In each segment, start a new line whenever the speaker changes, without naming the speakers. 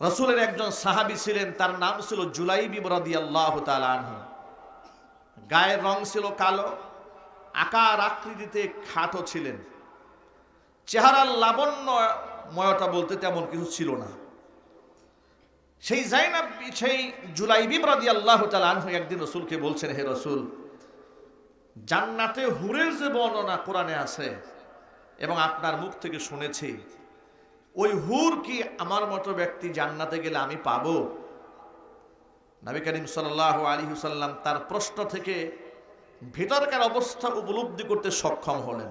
রসুলের একজন সাহাবি ছিলেন, তার নাম ছিল জুলাইবি বরাদি আল্লাহ আনহু। গায়ের রং ছিল কালো, আকার আকৃতিতে খাটো ছিলেন। চেহারার লাবণ্যময়তা বলতে তেমন কিছু ছিল না। সেই জাইনাব, সেই জুলাইবি বরাদি আল্লাহ আনহু একদিন রসুলকে বলছেন, হে রসুল, জান্নাতে হুরের যে বর্ণনা কোরআনে আছে এবং আপনার মুখ থেকে শুনেছি ওই হুর কি আমার মতো ব্যক্তি জান্নাতে গেলে আমি পাব? নবী করিম সাল্লাহ আলী হুসাল্লাম তার প্রশ্ন থেকে ভেতরকার অবস্থা উপলব্ধি করতে সক্ষম হলেন।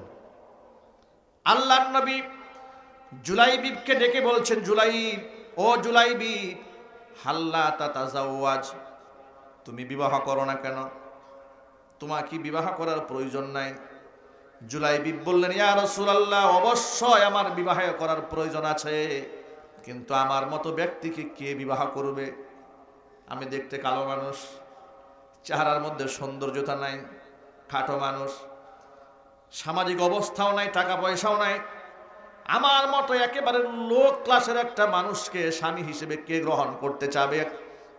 আল্লাহ নবী জুলাইবিবকে ডেকে বলছেন, জুলাইব, ও জুলাইবিব, হাল্লা তাতাজাওয়াজ, তুমি বিবাহ করো না কেন? তোমার কি বিবাহ করার প্রয়োজন নাই? জুলাইবিব বললেন, ইয়া রাসূলুল্লাহ, অবশ্যই আমার বিবাহ করার প্রয়োজন আছে। কিন্তু আমার মতো ব্যক্তিকে কে বিবাহ করবে? আমি দেখতে কালো মানুষ, চেহারার মধ্যে সৌন্দর্যতা নাই, খাটো মানুষ, সামাজিক অবস্থাও নাই, টাকা পয়সাও নাই। আমার মতো একেবারে লো ক্লাসের একটা মানুষকে স্বামী হিসেবে কে গ্রহণ করতে চাবে?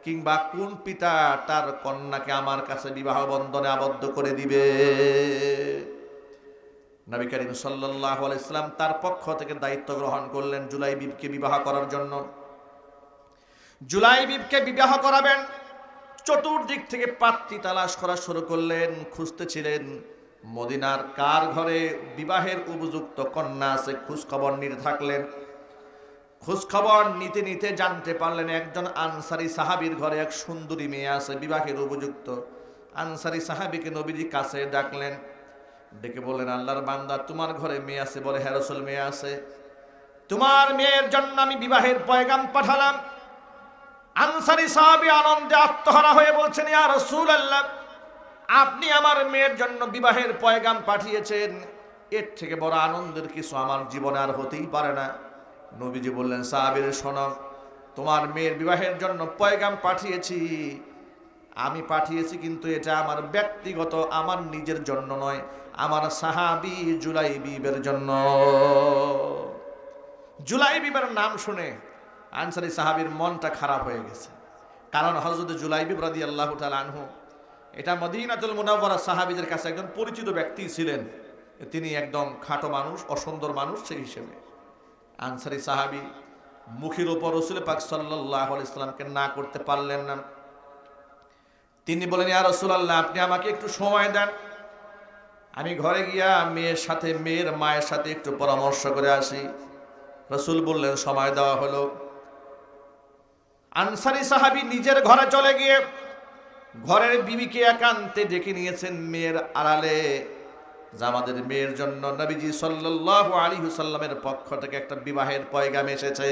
কিংবা কোন পিতা তার কন্যাকে আমার কাছে বিবাহ বন্ধনে আবদ্ধ করে দিবে? নবী করিম সাল্লাহ ইসলাম তার পক্ষ থেকে দায়িত্ব গ্রহণ করলেন জুলাই বিবকে বিবাহ করার জন্য। জুলাই বিবকে বিবাহ করাবেন, চতুর্দিক থেকে পাত্রী তালাশ করা শুরু করলেন খুঁজতেছিলেন মদিনার কার ঘরে বিবাহের উপযুক্ত কন্যা আছে, খোঁজখবর নিতে থাকলেন। খোঁজখবর নিতে নিতে জানতে পারলেন একজন আনসারি সাহাবির ঘরে এক সুন্দরী মেয়ে আছে, বিবাহের উপযুক্ত। আনসারি সাহাবিকে নবীজি কাছে ডাকলেন ডেকে বললেন, আল্লাহর বান্দা, তোমার ঘরে মেয়ে আছে বলে হ্যারসল মেয়ে আছে। তোমার মেয়ের জন্য আমি বিবাহের পয়গাম পাঠালাম। আনসারি সাহাবি আনন্দে আত্মহারা হয়ে বলছেন, ইয়া রসুল আল্লাহ আপনি আমার মেয়ের জন্য বিবাহের পয়গাম পাঠিয়েছেন। এর থেকে বড় আনন্দের কিছু আমার জীবনে আর হতেই পারে না। নবীজি বললেন, সাহাবির শোনক তোমার মেয়ের বিবাহের জন্য পয়গাম পাঠিয়েছি। আমি পাঠিয়েছি কিন্তু এটা আমার ব্যক্তিগত, আমার নিজের জন্য নয়। আমার সাহাবি জুলাই বিবের জন্য। জুলাই বিবের নাম শুনে আনসারি সাহাবির মনটা খারাপ হয়ে গেছে। কারণ হজরত জুলাই বিব রাদি আল্লাহ আনহু, এটা মদিনাতুল মুনাওয়ারা সাহাবিদের কাছে একজন পরিচিত ব্যক্তি ছিলেন। তিনি একদম খাটো মানুষ, অসুন্দর মানুষ সেই হিসেবে। আনসারি সাহাবি মুখের ওপর রসুল পাক সাল্লাহ ইসলামকে না করতে পারলেন না। তিনি বলেন, ইয়া রসুলাল্লাহ, আপনি আমাকে একটু সময় দেন। আমি ঘরে গিয়া মেয়ের সাথে, মেয়ের মায়ের সাথে একটু পরামর্শ করে আসি। রসুল বললেন, সময় দেওয়া হলো। আনসারি সাহাবি নিজের ঘরে চলে গিয়ে ঘরের বিবিকে একান্তে ডেকে নিয়েছেন মেয়ের আড়ালে। যা আমাদের মেয়ের জন্য নবীজি সাল্লাহ আলী হুসাল্লামের পক্ষ থেকে একটা বিবাহের পয়গাম এসেছে।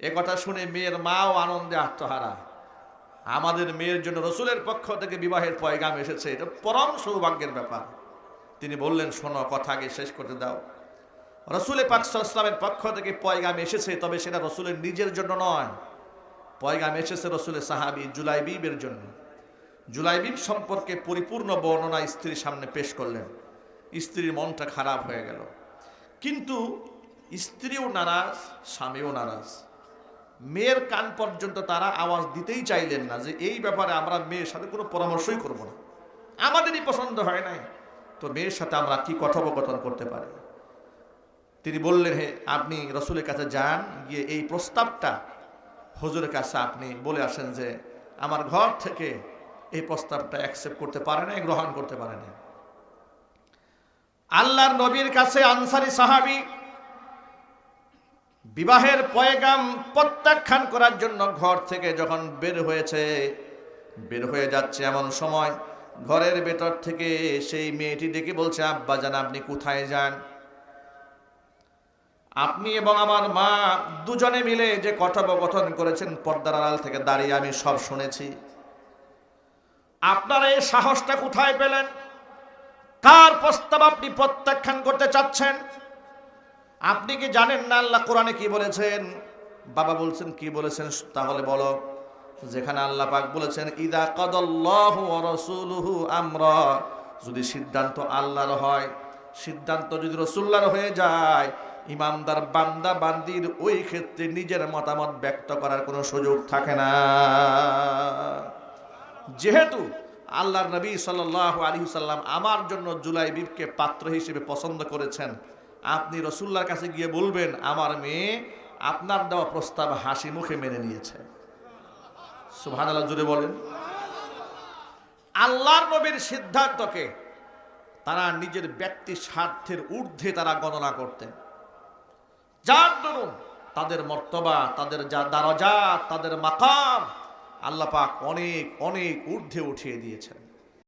এ কথা শুনে মেয়ের মাও আনন্দে আত্মহারা। আমাদের মেয়ের জন্য রসুলের পক্ষ থেকে বিবাহের পয়গাম এসেছে। এটা পরম সৌভাগ্যের ব্যাপার। তিনি বললেন, শোনো, কথা আগে শেষ করতে দাও। রসুল পাকসালামের পক্ষ থেকে পয়গাম এসেছে, তবে সেটা রসুলের নিজের জন্য নয়। পয়গাম এসেছে রসুলের সাহাবি জুলাইবিবের জন্য। জুলাইবিব সম্পর্কে পরিপূর্ণ বর্ণনা স্ত্রীর সামনে পেশ করলেন। স্ত্রীর মনটা খারাপ হয়ে গেল। কিন্তু স্ত্রীও নারাজ, স্বামীও নারাজ। মেয়ের কান পর্যন্ত তারা আওয়াজ দিতেই চাইলেন না যে এই ব্যাপারে আমরা মেয়ের সাথে কোনো পরামর্শই করব না। আমাদেরই পছন্দ হয় নাই। তো মেয়ের সাথে আমরা কি কথোপকথন করতে পারি? তিনি বললেন, হে, আপনি রসুলের কাছে যান, গিয়ে এই প্রস্তাবটা হজুরের কাছে আপনি বলে আসেন যে আমার ঘর থেকে এই প্রস্তাবটা অ্যাকসেপ্ট করতে পারে না গ্রহণ করতে পারে না আল্লাহর নবীর কাছে আনসারি সাহাবি বিবাহের পয়গাম প্রত্যাখ্যান করার জন্য ঘর থেকে যখন বের হয়েছে, বের হয়ে যাচ্ছে এমন সময়, ঘরের ভেতর থেকে সেই মেয়েটি ডেকে বলছে, আব্বা জান, আপনি কোথায় যান? আপনি এবং আমার মা দুজনে মিলে যে কথোপকথন করেছেন পর্দার আড়াল থেকে দাঁড়িয়ে আমি সব শুনেছি। আপনার এই সাহসটা কোথায় পেলেন? কার প্রস্তাব আপনি প্রত্যাখ্যান করতে চাচ্ছেন? আপনি কি জানেন না আল্লাহ কোরআনে কি বলেছেন? বাবা বলছেন, কি বলেছেন তাহলে বলো। যেখানে আল্লাহ পাক বলেছেন, ইদা কদল্লাহু রাসূলুহু আমরা। যদি সিদ্ধান্ত আল্লাহর হয়, সিদ্ধান্ত যদি রসুল্লার হয়ে যায় ইমামদার বান্দা বান্দির ওই ক্ষেত্রে নিজের মতামত ব্যক্ত করার কোনো সুযোগ থাকে না। যেহেতু আল্লাহর নবী সাল্লাহ আলী সাল্লাম আমার জন্য জুলাই বিবকে পাত্র হিসেবে পছন্দ করেছেন আপনি রসুল্লার কাছে গিয়ে বলবেন, আমার মেয়ে আপনার দেওয়া প্রস্তাব হাসি মুখে মেনে নিয়েছে। সুবহান আল্লাহ জুড়ে বলেন। আল্লাহর নবীর সিদ্ধান্তকে তারা নিজের ব্যক্তি স্বার্থের ঊর্ধ্বে তারা গণনা করতেন। যার দরুন তাদের মর্তবা, তাদের যা দারাজাত তাদের মাকাম আল্লাহ পাক অনেক অনেক ঊর্ধ্বে উঠিয়ে দিয়েছেন।